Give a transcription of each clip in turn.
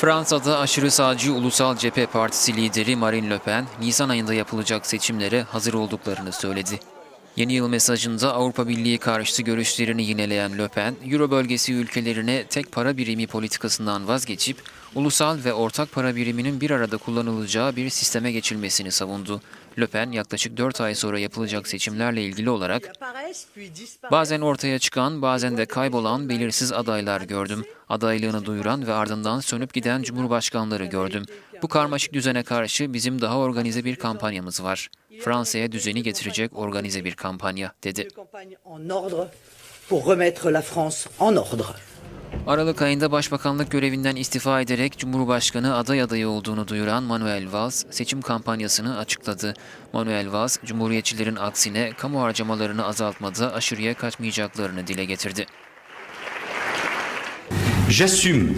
Fransa'da aşırı sağcı Ulusal Cephe Partisi lideri Marine Le Pen, Nisan ayında yapılacak seçimlere hazır olduklarını söyledi. Yeni yıl mesajında Avrupa Birliği karşıtı görüşlerini yineleyen Le Euro bölgesi ülkelerine tek para birimi politikasından vazgeçip, ulusal ve ortak para biriminin bir arada kullanılacağı bir sisteme geçilmesini savundu. Le yaklaşık 4 ay sonra yapılacak seçimlerle ilgili olarak, Bazen ortaya çıkan, bazen de kaybolan belirsiz adaylar gördüm. Adaylığını duyuran ve ardından sönüp giden cumhurbaşkanları gördüm. Bu karmaşık düzene karşı bizim daha organize bir kampanyamız var. Fransa'ya düzeni getirecek organize bir kampanya, dedi. Aralık ayında başbakanlık görevinden istifa ederek Cumhurbaşkanı aday adayı olduğunu duyuran Manuel Valls seçim kampanyasını açıkladı. Manuel Valls, Cumhuriyetçilerin aksine kamu harcamalarını azaltmada aşırıya kaçmayacaklarını dile getirdi. J'assume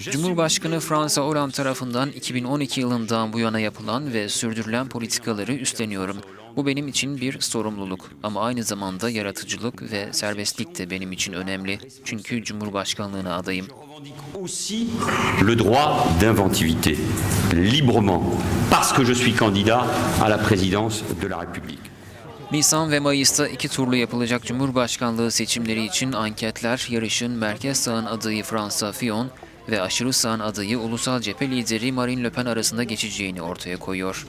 Cumhurbaşkanı François Hollande tarafından 2012 yılından bu yana yapılan ve sürdürülen politikaları üstleniyorum. Bu benim için bir sorumluluk ama aynı zamanda yaratıcılık ve serbestlik de benim için önemli. Çünkü Cumhurbaşkanlığına adayım. le droit d'inventivité, librement, parce que je suis candidat à la présidence de la République. Nisan ve Mayıs'ta iki turlu yapılacak Cumhurbaşkanlığı seçimleri için anketler yarışın merkez sağın adayı François Fillon ve aşırı sağın adayı Ulusal Cephe lideri Marine Le Pen arasında geçeceğini ortaya koyuyor.